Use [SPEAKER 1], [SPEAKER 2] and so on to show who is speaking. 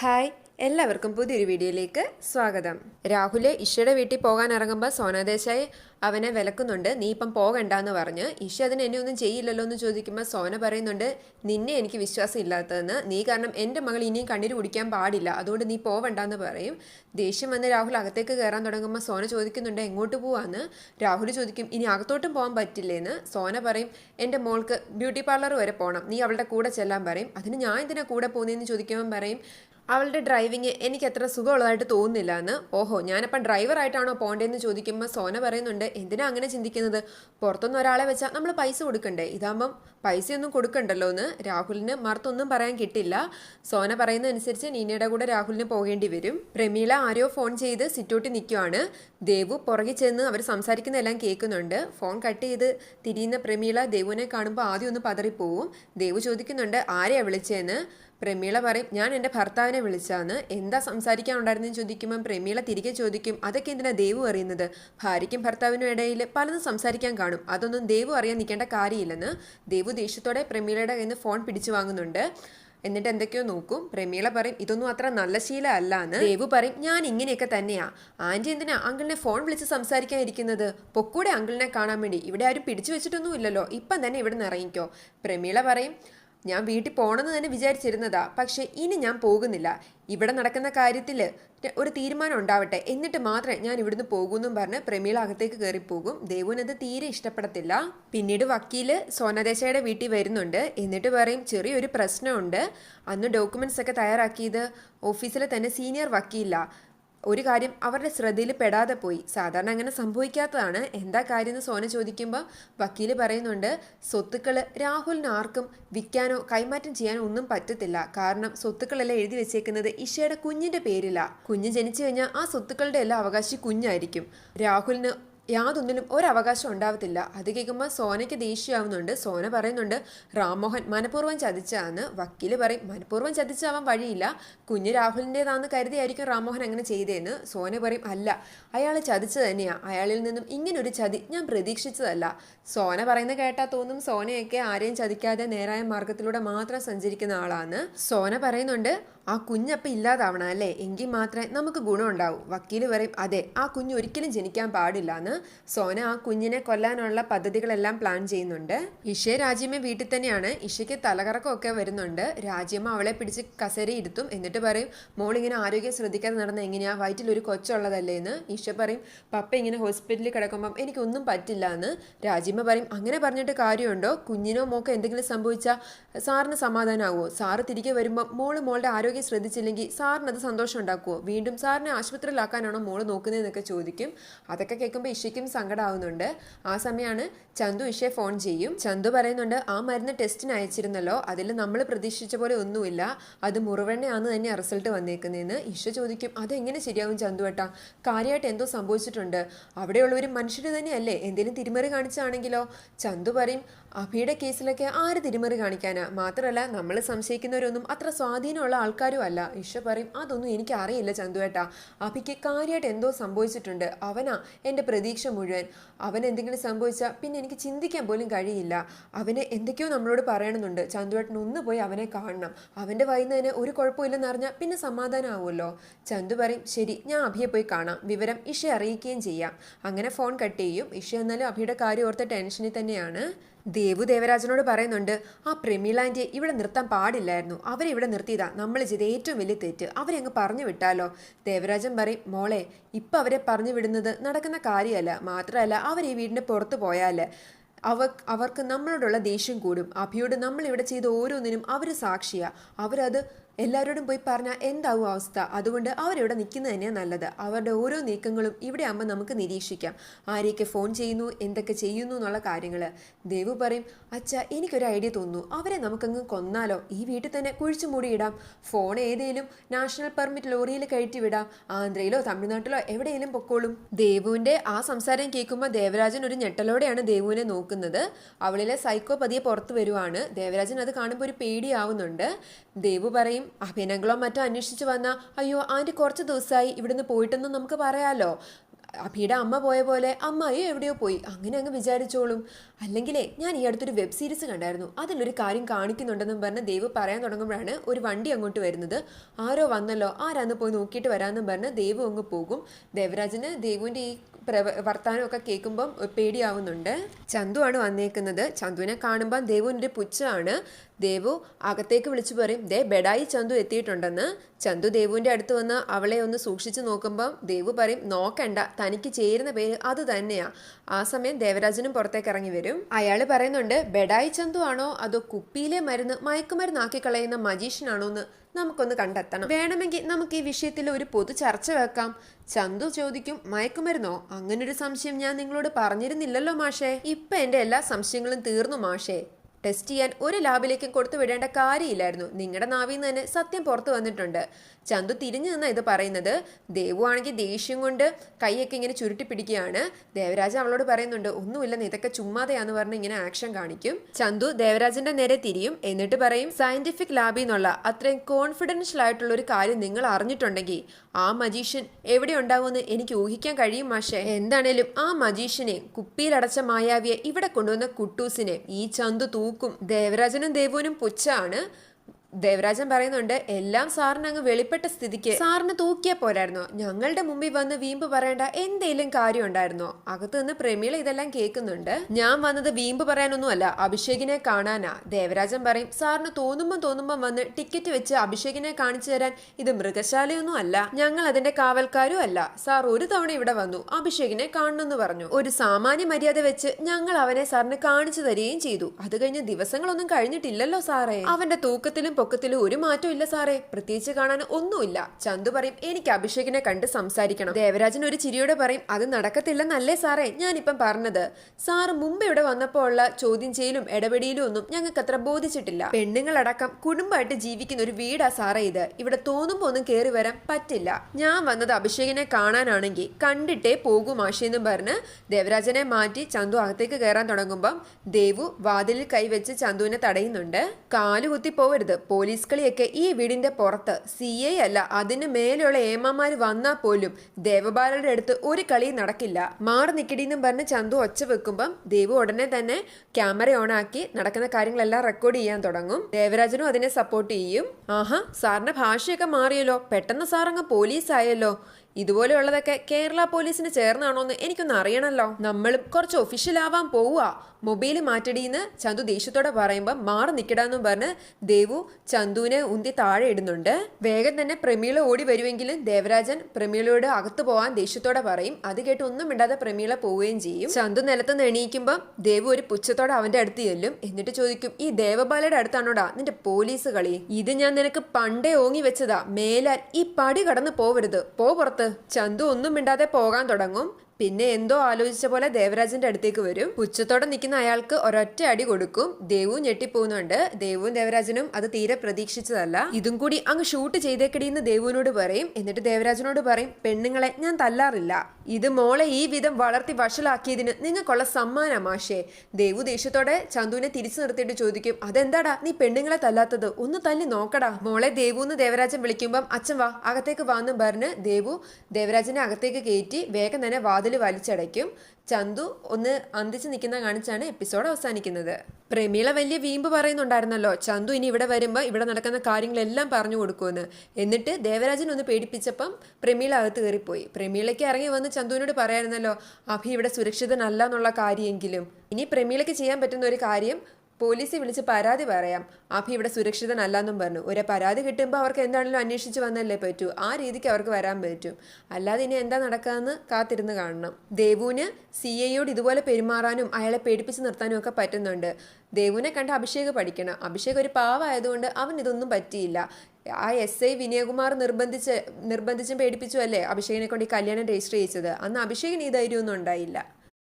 [SPEAKER 1] Hi എല്ലാവർക്കും പുതിയൊരു വീഡിയോയിലേക്ക് സ്വാഗതം. രാഹുൽ ഇഷയുടെ വീട്ടിൽ പോകാൻ ഇറങ്ങുമ്പോൾ സോനാദേശായി അവനെ വിലക്കുന്നുണ്ട്. നീ ഇപ്പം പോകണ്ടെന്ന് പറഞ്ഞ് ഇഷ അതിന് എന്നെ ഒന്നും ചെയ്യില്ലല്ലോ എന്ന് ചോദിക്കുമ്പോൾ സോന പറയുന്നുണ്ട് നിന്നെ എനിക്ക് വിശ്വാസം ഇല്ലാത്തതെന്ന്. നീ കാരണം എന്റെ മകൾ ഇനിയും കണ്ണീര് കുടിക്കാൻ പാടില്ല. അതുകൊണ്ട് നീ പോവണ്ടെന്ന് പറയും. ദേഷ്യം വന്ന് രാഹുൽ അകത്തേക്ക് കയറാൻ തുടങ്ങുമ്പോൾ സോന ചോദിക്കുന്നുണ്ട് എങ്ങോട്ട് പോവാന്ന്? രാഹുൽ ചോദിക്കും ഇനി അകത്തോട്ടും പോകാൻ പറ്റില്ലേന്ന്? സോന പറയും എന്റെ മോൾക്ക് ബ്യൂട്ടി പാർലർ വരെ പോകണം നീ അവളുടെ കൂടെ ചെല്ലാൻ പറയും. അതിന് ഞാൻ എന്തിനാ കൂടെ പോകുന്നതെന്ന് ചോദിക്കുമ്പോൾ പറയും അവളുടെ ഡ്രൈവിങ് എനിക്ക് അത്ര സുഖമുള്ളതായിട്ട് തോന്നുന്നില്ല എന്ന് ഓഹോ ഞാനപ്പം ഡ്രൈവറായിട്ടാണോ പോകേണ്ടതെന്ന് ചോദിക്കുമ്പോൾ സോന പറയുന്നുണ്ട് എന്തിനാ അങ്ങനെ ചിന്തിക്കുന്നത്? പുറത്തുനിന്ന് ഒരാളെ വെച്ചാൽ നമ്മൾ പൈസ കൊടുക്കണ്ടേ? ഇതാകുമ്പം പൈസയൊന്നും കൊടുക്കണ്ടല്ലോ എന്ന് രാഹുലിന് മറുത്തൊന്നും പറയാൻ കിട്ടില്ല. സോന പറയുന്നതനുസരിച്ച് നീനയുടെ കൂടെ രാഹുലിന് പോകേണ്ടി വരും. പ്രമീള ആരോ ഫോൺ ചെയ്ത് സിറ്റോട്ടി നിൽക്കുവാണ് ദേവു പുറകെ ചെന്ന് അവർ സംസാരിക്കുന്നതെല്ലാം കേൾക്കുന്നുണ്ട്. ഫോൺ കട്ട് ചെയ്ത് തിരിയുന്ന പ്രമീള ദേവുവിനെ കാണുമ്പോൾ ആദ്യം ഒന്ന് പതറിപ്പോവും. ദേവു ചോദിക്കുന്നുണ്ട് ആരെയാണ് വിളിച്ചതെന്ന് പ്രമീള പറയും ഞാൻ എന്റെ ഭർത്താവിനെ വിളിച്ചാന്ന്. എന്താ സംസാരിക്കാനുണ്ടായിരുന്നെന്ന് ചോദിക്കുമ്പം പ്രമീള തിരികെ ചോദിക്കും അതൊക്കെ എന്തിനാ ദേവു അറിയുന്നത്? ഭാര്യയ്ക്കും ഭർത്താവിനും ഇടയിൽ പലതും സംസാരിക്കാൻ കാണും. അതൊന്നും ദേവു അറിയാൻ നിൽക്കേണ്ട കാര്യമില്ലെന്ന്. ദേവു ദേഷ്യത്തോടെ പ്രമീളയുടെ കയ്യിൽ നിന്ന് ഫോൺ പിടിച്ചു വാങ്ങുന്നുണ്ട്. എന്നിട്ട് എന്തൊക്കെയോ നോക്കും. പ്രമീള പറയും ഇതൊന്നും അത്ര നല്ല ശീലം അല്ല എന്ന് ദേവു പറയും ഞാൻ ഇങ്ങനെയൊക്കെ തന്നെയാ. ആന്റി എന്തിനാ അങ്കിളിനെ ഫോൺ വിളിച്ച് സംസാരിക്കാൻ ഇരിക്കുന്നത് പൊക്കൂടെ അങ്കിളിനെ കാണാൻ വേണ്ടി. ഇവിടെ ആരും പിടിച്ചു വെച്ചിട്ടൊന്നും ഇല്ലല്ലോ ഇപ്പം തന്നെ ഇവിടെ നിന്ന് ഇറങ്ങിക്കോ. പ്രമീള പറയും ഞാൻ വീട്ടിൽ പോകണമെന്ന് തന്നെ വിചാരിച്ചിരുന്നതാ. പക്ഷെ ഇനി ഞാൻ പോകുന്നില്ല. ഇവിടെ നടക്കുന്ന കാര്യത്തിൽ ഒരു തീരുമാനം ഉണ്ടാവട്ടെ. എന്നിട്ട് മാത്രമേ ഞാൻ ഇവിടുന്ന് പോകുമെന്നും പറഞ്ഞ് പ്രമീള അകത്തേക്ക് കയറിപ്പോകും. ദേവുനത് തീരെ ഇഷ്ടപ്പെടത്തില്ല. പിന്നീട് വക്കീൽ സോനദേശയുടെ വീട്ടിൽ വരുന്നുണ്ട്. എന്നിട്ട് പറയും ചെറിയൊരു പ്രശ്നമുണ്ട്. അന്ന് ഡോക്യുമെന്റ്സ് ഒക്കെ തയ്യാറാക്കിയത് ഓഫീസിലെ തന്നെ സീനിയർ വക്കീല. ഒരു കാര്യം അവരുടെ ശ്രദ്ധയിൽ പെടാതെ പോയി. സാധാരണ അങ്ങനെ സംഭവിക്കാത്തതാണ്. എന്താ കാര്യം എന്ന് സോന ചോദിക്കുമ്പോൾ വക്കീൽ പറയുന്നുണ്ട് സ്വത്തുക്കൾ രാഹുലിന് ആർക്കും വിൽക്കാനോ കൈമാറ്റം ചെയ്യാനോ ഒന്നും പറ്റത്തില്ല. കാരണം സ്വത്തുക്കളെല്ലാം എഴുതി വെച്ചേക്കുന്നത് ഇഷയുടെ കുഞ്ഞിന്റെ പേരിലാണ് കുഞ്ഞ് ജനിച്ചു കഴിഞ്ഞാൽ ആ സ്വത്തുക്കളുടെ എല്ലാം അവകാശി കുഞ്ഞായിരിക്കും. രാഹുലിന് യാതൊന്നിനും ഒരവകാശം ഉണ്ടാവത്തില്ല. അത് കേൾക്കുമ്പോൾ സോനയ്ക്ക് ദേഷ്യമാവുന്നുണ്ട്. സോന പറയുന്നുണ്ട് റാംമോഹൻ മനഃപൂർവം ചതിച്ചാന്ന്. വക്കീൽ പറയും മനഃപൂർവം ചതിച്ചാവാൻ വഴിയില്ല. കുഞ്ഞ് രാഹുലിന്റെതാന്ന് കരുതിയായിരിക്കും റാംമോഹൻ അങ്ങനെ ചെയ്തതെന്ന് സോന പറയും അല്ല അയാൾ ചതിച്ചു തന്നെയാണ് അയാളിൽ നിന്നും ഇങ്ങനൊരു ചതി ഞാൻ പ്രതീക്ഷിച്ചതല്ല. സോന പറയുന്നത് കേട്ടാൽ തോന്നും സോനയൊക്കെ ആരെയും ചതിക്കാതെ നേരായ മാർഗത്തിലൂടെ മാത്രം സഞ്ചരിക്കുന്ന ആളാണ് സോന പറയുന്നുണ്ട് ആ കുഞ്ഞപ്പം ഇല്ലാതാവണം അല്ലേ എങ്കിൽ മാത്രമേ നമുക്ക് ഗുണമുണ്ടാവൂ. വക്കീൽ പറയും അതെ ആ കുഞ്ഞ് ഒരിക്കലും ജനിക്കാൻ പാടില്ല എന്ന് സോന ആ കുഞ്ഞിനെ കൊല്ലാനുള്ള പദ്ധതികളെല്ലാം പ്ലാൻ ചെയ്യുന്നുണ്ട്. ഇഷയെ രാജ്യമ്മ വീട്ടിൽ തന്നെയാണ്. ഇഷയ്ക്ക് തലകറക്കമൊക്കെ വരുന്നുണ്ട്. രാജ്യമ്മ അവളെ പിടിച്ച് കസേര ഇരുത്തും. എന്നിട്ട് പറയും മോൾ ഇങ്ങനെ ആരോഗ്യം ശ്രദ്ധിക്കാതെ നടന്ന എങ്ങനെയാ? വയറ്റിൽ ഒരു കൊച്ചുള്ളതല്ലേ എന്ന് ഇഷ പറയും പപ്പ ഇങ്ങനെ ഹോസ്പിറ്റലിൽ കിടക്കുമ്പം എനിക്കൊന്നും പറ്റില്ല എന്ന് രാജ്യമ്മ പറയും. അങ്ങനെ പറഞ്ഞിട്ട് കാര്യമുണ്ടോ? കുഞ്ഞിനോ മോക്കോ എന്തെങ്കിലും സംഭവിച്ചാൽ സാറിന് സമാധാനമാവുമോ സാറ് തിരികെ വരുമ്പോൾ മോൾ മോളുടെ ആരോഗ്യം ശ്രദ്ധിച്ചില്ലെങ്കിൽ സാറിന് അത് സന്തോഷം ഉണ്ടാക്കുമോ വീണ്ടും സാറിനെ ആശുപത്രിയിലാക്കാനാണോ മോൾ നോക്കുന്നതെന്നൊക്കെ ചോദിക്കും. അതൊക്കെ കേൾക്കുമ്പോൾ ഇഷയ്ക്കും സങ്കടമാവുന്നുണ്ട് ആ സമയമാണ് ചന്തു ഇഷയെ ഫോൺ ചെയ്യും. ചന്തു പറയുന്നുണ്ട് ആ മരുന്ന് ടെസ്റ്റിന് അയച്ചിരുന്നല്ലോ. അതിൽ നമ്മൾ പ്രതീക്ഷിച്ച പോലെ ഒന്നുമില്ല. അത് മുറിവെണ്ണയാന്ന് തന്നെ റിസൾട്ട് വന്നേക്കുന്നതെന്ന്. ഇഷ ചോദിക്കും അതെങ്ങനെ ശരിയാവും ചന്തു ഏട്ടാ? കാര്യമായിട്ട് എന്തോ സംഭവിച്ചിട്ടുണ്ട്. അവിടെയുള്ളവർ മനുഷ്യർ തന്നെയല്ലേ? എന്തെങ്കിലും തിരിമറി കാണിച്ചാണെങ്കിലോ ചന്തു പറയും അഭിയുടെ കേസിലൊക്കെ ആര് തിരിമറി കാണിക്കാനാ? മാത്രമല്ല നമ്മൾ സംശയിക്കുന്നവരൊന്നും അത്ര സ്വാധീനമുള്ള ആൾക്കാരും അല്ല. ഇഷ പറയും അതൊന്നും എനിക്ക് അറിയില്ല ചന്തുവേട്ടാ അഭിക്ക് കാര്യമായിട്ട് എന്തോ സംഭവിച്ചിട്ടുണ്ട്. അവനാ എന്റെ പ്രതീക്ഷ മുഴുവൻ. അവൻ എന്തെങ്കിലും സംഭവിച്ചാൽ പിന്നെ എനിക്ക് ചിന്തിക്കാൻ പോലും കഴിയില്ല. അവനെ എന്തൊക്കെയോ നമ്മളോട് പറയണമെന്നുണ്ട്. ചന്തുവേട്ടൻ ഒന്ന് പോയി അവനെ കാണണം. അവന്റെ വൈകുന്നതിന് ഒരു കുഴപ്പമില്ലെന്ന് അറിഞ്ഞാൽ പിന്നെ സമാധാനമാവുമല്ലോ ചന്തു പറയും ശരി ഞാൻ അഭിയെ പോയി കാണാം. വിവരം ഇഷയെ അറിയിക്കുകയും ചെയ്യാം. അങ്ങനെ ഫോൺ കട്ട് ചെയ്യും. ഇഷ എന്നാലും അഭിയുടെ കാര്യം ഓർത്ത ടെൻഷനിൽ തന്നെയാണ്. ദേവു ദേവരാജനോട് പറയുന്നുണ്ട് ആ പ്രമീളാന്റെ ഇവിടെ നിർത്താൻ പാടില്ലായിരുന്നു. അവരെ ഇവിടെ നിർത്തിയതാ. നമ്മൾ ചെയ്ത ഏറ്റവും വലിയ തെറ്റ്. അവരെ അങ്ങ് പറഞ്ഞു വിട്ടാലോ? ദേവരാജൻ പറയും മോളെ ഇപ്പം അവരെ പറഞ്ഞു വിടുന്നത് നടക്കുന്ന കാര്യമല്ല. മാത്രമല്ല അവർ ഈ വീടിന്റെ പുറത്ത് പോയാൽ അവ അവർക്ക് നമ്മളോടുള്ള ദേഷ്യം കൂടും. അഭിയോട് നമ്മൾ ഇവിടെ ചെയ്ത ഓരോന്നിനും അവർ സാക്ഷിയാണ് അവരത് എല്ലാവരോടും പോയി പറഞ്ഞാൽ എന്താവും അവസ്ഥ? അതുകൊണ്ട് അവരിവിടെ നിൽക്കുന്നത് തന്നെയാണ് നല്ലത്. അവരുടെ ഓരോ നീക്കങ്ങളും ഇവിടെ ആകുമ്പോൾ നമുക്ക് നിരീക്ഷിക്കാം. ആരെയൊക്കെ ഫോൺ ചെയ്യുന്നു എന്തൊക്കെ ചെയ്യുന്നു എന്നുള്ള കാര്യങ്ങൾ ദേവു പറയും അച്ഛ എനിക്കൊരു ഐഡിയ തോന്നുന്നു. അവരെ നമുക്കങ്ങ് കൊന്നാലോ? ഈ വീട്ടിൽ തന്നെ കുഴിച്ചു മൂടിയിടാം. ഫോൺ ഏതേലും നാഷണൽ പെർമിറ്റ് ലോറിയിൽ കയറ്റി വിടാം ആന്ധ്രയിലോ തമിഴ്നാട്ടിലോ എവിടെയെങ്കിലും പൊക്കോളും. ദേവുവിന്റെ ആ സംസാരം കേൾക്കുമ്പോൾ ദേവരാജൻ ഒരു ഞെട്ടലോടെയാണ് ദേവുവിനെ നോക്കുന്നത്. അവളിലെ സൈക്കോ പതിയെ പുറത്തു വരുവാണ്. ദേവരാജൻ അത് കാണുമ്പോൾ ഒരു പേടിയാവുന്നുണ്ട്. ദേവു പറയും അഭിനങ്ങളോ മറ്റോ അന്വേഷിച്ച് വന്ന അയ്യോ ആന്റി കുറച്ച് ദിവസമായി ഇവിടുന്ന് പോയിട്ടെന്ന് നമുക്ക് പറയാലോ. അഭിയുടെ അമ്മ പോയ പോലെ അമ്മായി എവിടെയോ പോയി. അങ്ങനെ അങ്ങ് വിചാരിച്ചോളും. അല്ലെങ്കിലേ ഞാൻ ഈ അടുത്തൊരു വെബ് സീരീസ് കണ്ടായിരുന്നു. അതിലൊരു കാര്യം കാണിക്കുന്നുണ്ടെന്നും പറഞ്ഞ് ദേവ് പറയാൻ തുടങ്ങുമ്പോഴാണ് ഒരു വണ്ടി അങ്ങോട്ട് വരുന്നത്. ആരോ വന്നല്ലോ ആരാന്ന് പോയി നോക്കിയിട്ട് വരാമെന്നും പറഞ്ഞ് ദേവ് അങ്ങ് പോകും. ദേവരാജന് ദേവുവിന്റെ ഈ പ്രവ വർത്താനമൊക്കെ കേൾക്കുമ്പം പേടിയാവുന്നുണ്ട്. ചന്തുവാണ് വന്നേക്കുന്നത്. ചന്തുവിനെ കാണുമ്പം ദേവുവിന്റെ പുച്ഛമാണ് ദേവു അകത്തേക്ക് വിളിച്ചു പറയും ദേ ബെഡായി ചന്തു എത്തിയിട്ടുണ്ടെന്ന്. ചന്തു ദേവുവിന്റെ അടുത്ത് വന്ന് അവളെ ഒന്ന് സൂക്ഷിച്ചു നോക്കുമ്പം ദേവു പറയും നോക്കണ്ട തനിക്ക് ചേരുന്ന പേര് അത് തന്നെയാ. ആ സമയം ദേവരാജനും പുറത്തേക്ക് ഇറങ്ങി വരും. അയാൾ പറയുന്നുണ്ട് ബെഡായി ചന്തു ആണോ? അതോ കുപ്പിയിലെ മരുന്ന് മയക്കുമരുന്നാക്കി കളയുന്ന മജീഷ്യനാണോ എന്ന് നമുക്കൊന്ന് കണ്ടെത്തണം. വേണമെങ്കിൽ നമുക്ക് ഈ വിഷയത്തിൽ ഒരു പൊതു ചർച്ച വെക്കാം. ചന്തു ചോദിക്കും മയക്കുമരുന്നോ? അങ്ങനൊരു സംശയം ഞാൻ നിങ്ങളോട് പറഞ്ഞിരുന്നില്ലല്ലോ മാഷേ. ഇപ്പൊ എന്റെ എല്ലാ സംശയങ്ങളും തീർന്നു മാഷേ. ടെസ്റ്റ് ചെയ്യാൻ ഒരു ലാബിലേക്കും കൊടുത്തു വിടേണ്ട കാര്യമില്ലായിരുന്നു. നിങ്ങളുടെ നാവിൽ നിന്ന് തന്നെ സത്യം പുറത്തു വന്നിട്ടുണ്ട്. ചന്തു തിരിഞ്ഞു നിന്നാണ് ഇത് പറയുന്നത്. ദേവു ആണെങ്കിൽ ദേഷ്യം കൊണ്ട് കൈയൊക്കെ ഇങ്ങനെ ചുരുട്ടി പിടിക്കുകയാണ്. ദേവരാജ അവളോട് പറയുന്നുണ്ട് ഒന്നുമില്ല ഒന്നുമില്ലെന്ന് ഇതൊക്കെ ചുമ്മാതെയാന്ന് പറഞ്ഞ് ഇങ്ങനെ ആക്ഷൻ കാണിക്കും. ചന്തു ദേവരാജന്റെ നേരെ തിരിയും എന്നിട്ട് പറയും സയന്റിഫിക് ലാബിൽ നിന്നുള്ള അത്രയും കോൺഫിഡൻഷ്യൽ ആയിട്ടുള്ള ഒരു കാര്യം നിങ്ങൾ അറിഞ്ഞിട്ടുണ്ടെങ്കിൽ ആ മജീഷ്യൻ എവിടെ ഉണ്ടാവുമെന്ന് എനിക്ക് ഊഹിക്കാൻ കഴിയും മാഷെ. എന്താണേലും ആ മജീഷ്യനെ കുപ്പിയിലടച്ച മായാവിയെ ഇവിടെ കൊണ്ടുവന്ന കുട്ടൂസിനെ ഈ ചന്തു തൂക്കും. ദേവരാജനും ദേവുവിനും പുച്ഛാണ്. ദേവരാജൻ പറയുന്നുണ്ട് എല്ലാം സാറിന് അങ്ങ് വെളിപ്പെട്ട സ്ഥിതിക്ക് സാറിന് തൂക്കിയ പോരായിരുന്നോ. ഞങ്ങളുടെ മുമ്പിൽ വന്ന് വീമ്പ് പറയേണ്ട എന്തേലും കാര്യം ഉണ്ടായിരുന്നോ? അകത്ത് നിന്ന് പ്രമീള ഇതെല്ലാം കേൾക്കുന്നുണ്ട്. ഞാൻ വന്നത് വീമ്പ് പറയാനൊന്നുമല്ല അഭിഷേകിനെ കാണാനാ. ദേവരാജൻ പറയും സാറിന് തോന്നുമ്പോ തോന്നുമ്പോ വന്ന് ടിക്കറ്റ് വെച്ച് അഭിഷേകിനെ കാണിച്ചു തരാൻ ഇത് മൃഗശാലയൊന്നും അല്ല. ഞങ്ങൾ അതിന്റെ കാവൽക്കാരും അല്ല. സാർ ഒരു തവണ ഇവിടെ വന്നു അഭിഷേകിനെ കാണണമെന്ന് പറഞ്ഞു. ഒരു സാമാന്യ മര്യാദ വെച്ച് ഞങ്ങൾ അവനെ സാറിന് കാണിച്ചു തരികയും ചെയ്തു. അത് കഴിഞ്ഞ് ദിവസങ്ങളൊന്നും കഴിഞ്ഞിട്ടില്ലല്ലോ സാറേ. അവന്റെ തൂക്കത്തിലും പൊക്കത്തിലും ഒരു മാറ്റവും ഇല്ല സാറേ. പ്രത്യേകിച്ച് കാണാൻ ഒന്നുമില്ല. ചന്തു പറയും എനിക്ക് അഭിഷേകിനെ കണ്ട് സംസാരിക്കണം. ദേവരാജൻ ഒരു ചിരിയോടെ പറയും അത് നടക്കത്തില്ലെന്നല്ലേ സാറേ ഞാനിപ്പം പറഞ്ഞത്. സാറ് മുമ്പ് ഇവിടെ വന്നപ്പോൾ ഉള്ള ചോദ്യം ചെയ്യലും ഇടപെടിയിലും ഒന്നും ഞങ്ങൾക്ക് അത്ര ബോധിച്ചിട്ടില്ല. പെണ്ണുങ്ങളടക്കം കുടുംബമായിട്ട് ജീവിക്കുന്ന ഒരു വീടാ സാറേ ഇത്. ഇവിടെ തോന്നുമ്പോ ഒന്നും കയറി വരാൻ പറ്റില്ല. ഞാൻ വന്നത് അഭിഷേകിനെ കാണാനാണെങ്കിൽ കണ്ടിട്ടേ പോകും ആശയെന്നും പറഞ്ഞ് ദേവരാജനെ മാറ്റി ചന്തു അകത്തേക്ക് കയറാൻ തുടങ്ങുമ്പം ദേവു വാതിലിൽ കൈവച്ച് ചന്തുവിനെ തടയുന്നുണ്ട്. കാലുകുത്തി പോവരുത്. പോലീസ് കളിയൊക്കെ ഈ വീടിന്റെ പുറത്ത്. സി ഐ അല്ല അതിന് മേലെയുള്ള ഏമാമാര് വന്നാൽ പോലും ദേവബാലയുടെ അടുത്ത് ഒരു കളി നടക്കില്ല. മാറി നിക്കടിന്നും പറഞ്ഞ് ചന്തു ഒച്ച വെക്കുമ്പം ദേവു ഉടനെ തന്നെ ക്യാമറ ഓൺ ആക്കി നടക്കുന്ന കാര്യങ്ങളെല്ലാം റെക്കോർഡ് ചെയ്യാൻ തുടങ്ങും. ദേവരാജനും അതിനെ സപ്പോർട്ട് ചെയ്യും. ആഹാ സാറിന്റെ ഭാഷയൊക്കെ മാറിയല്ലോ. പെട്ടെന്ന് സാറങ്ങ് അങ്ങ് പോലീസ് ആയല്ലോ ഇതുപോലെയുള്ളതൊക്കെ കേരള പോലീസിന് ചേർന്നാണോന്ന് എനിക്കൊന്ന് അറിയണല്ലോ. നമ്മളും കുറച്ച് ഒഫീഷ്യൽ ആവാൻ പോവുക മൊബൈൽ മാറ്റടിയെന്ന് ചന്തു ദേഷ്യത്തോടെ പറയുമ്പോൾ മാറി നിൽക്കടാന്നും പറഞ്ഞ് ദേവു ചന്തുവിനെ ഉന്തി താഴെ ഇടുന്നുണ്ട്. വേഗം തന്നെ പ്രമീള ഓടി വരുമെങ്കിലും ദേവരാജൻ പ്രമീളയോട് അകത്ത് പോവാൻ ദേഷ്യത്തോടെ പറയും. അത് കേട്ട് ഒന്നും മിണ്ടാതെ പ്രമീള പോവുകയും ചെയ്യും. ചന്തു നിലത്ത് എണീക്കുമ്പം ദേവു ഒരു പുച്ഛത്തോടെ അവന്റെ അടുത്ത് ചെല്ലും. എന്നിട്ട് ചോദിക്കും ഈ ദേവബാലയുടെ അടുത്താണോടാ? നിന്റെ പോലീസ് കളി? ഇത് ഞാൻ നിനക്ക് പണ്ടേ ഓങ്ങി വെച്ചതാ. മേലാൽ ഈ പടി കടന്നു പോവരുത്. പോ പുറത്ത്. ചന്തു ഒന്നും മിണ്ടാതെ പോകാൻ തുടങ്ങും. പിന്നെ എന്തോ ആലോചിച്ച പോലെ ദേവരാജന്റെ അടുത്തേക്ക് വരും. പുച്ഛത്തോടെ നിൽക്കുന്ന അയാൾക്ക് ഒരൊറ്റ അടി കൊടുക്കും. ദേവു ഞെട്ടിപ്പോകുന്നുണ്ട്. ദേവുവും ദേവരാജനും അത് തീരെ പ്രതീക്ഷിച്ചതല്ല. ഇതും കൂടി അങ്ങ് ഷൂട്ട് ചെയ്തേക്കടിയെന്ന് ദേവുവിനോട് പറയും. എന്നിട്ട് ദേവരാജനോട് പറയും പെണ്ണുങ്ങളെ ഞാൻ തല്ലാറില്ല. ഇത് മോളെ ഈ വിധം വളർത്തി വഷളാക്കിയതിന് നിങ്ങൾക്കുള്ള സമ്മാനം മാഷേ. ദേവു ദേഷ്യത്തോടെ ചന്തുവിനെ തിരിച്ചു നിർത്തിയിട്ട് ചോദിക്കും അതെന്താടാ നീ പെണ്ണുങ്ങളെ തല്ലാത്തത്? ഒന്ന് തല്ലി നോക്കടാ. മോളെ ദേവു എന്ന് ദേവരാജൻ വിളിക്കുമ്പം അച്ഛൻ വാ അകത്തേക്ക് വാന്നും പറഞ്ഞ് ദേവു ദേവരാജനെ അകത്തേക്ക് കയറ്റി വേഗം തന്നെ വാതിൽ വലിച്ചടയ്ക്കും. ചന്തു ഒന്ന് അന്തിച്ച് നിൽക്കുന്ന കാണിച്ചാണ് എപ്പിസോഡ് അവസാനിക്കുന്നത്. പ്രമീള വലിയ വീമ്പ് പറയുന്നുണ്ടായിരുന്നല്ലോ. ചന്തു ഇനി ഇവിടെ വരുമ്പോൾ ഇവിടെ നടക്കുന്ന കാര്യങ്ങളെല്ലാം പറഞ്ഞു കൊടുക്കുമെന്ന്. എന്നിട്ട് ദേവരാജൻ ഒന്ന് പേടിപ്പിച്ചപ്പം പ്രമീള അകത്ത് കയറിപ്പോയി. പ്രമീളയ്ക്ക് ഇറങ്ങി വന്ന് ചന്തുവിനോട് പറയായിരുന്നല്ലോ അഭി ഇവിടെ സുരക്ഷിതനല്ല എന്നുള്ള കാര്യമെങ്കിലും. ഇനി പ്രമീളയ്ക്ക് ചെയ്യാൻ പറ്റുന്ന ഒരു കാര്യം പോലീസിൽ വിളിച്ച് പരാതി പറയാം. അഭി ഇവിടെ സുരക്ഷിതനല്ലെന്നും പറഞ്ഞു. ഒരു പരാതി കിട്ടുമ്പോൾ അവർക്ക് എന്താണെങ്കിലും അന്വേഷിച്ച് വന്നല്ലേ പറ്റൂ. ആ രീതിക്ക് അവർക്ക് വരാൻ പറ്റും. അല്ലാതെ ഇനി എന്താ നടക്കാന്ന് കാത്തിരുന്ന് കാണണം. ദേവുവിന് സി ഐയോട് ഇതുപോലെ പെരുമാറാനും അയാളെ പേടിപ്പിച്ച് നിർത്താനും ഒക്കെ പറ്റുന്നുണ്ട്. ദേവുവിനെ കണ്ട് അഭിഷേക് പഠിക്കണം. അഭിഷേക് ഒരു പാവമായതുകൊണ്ട് അവൻ ഇതൊന്നും പറ്റിയില്ല. ആ എസ് ഐ വിനയകുമാർ നിർബന്ധിച്ച് നിർബന്ധിച്ചും പേടിപ്പിച്ചു അല്ലേ അഭിഷേകിനെ കൊണ്ട് ഈ കല്യാണം രജിസ്റ്റർ ചെയ്യിച്ചത്? അന്ന് അഭിഷേകിന് ഈ ധൈര്യമൊന്നും ഉണ്ടായില്ല.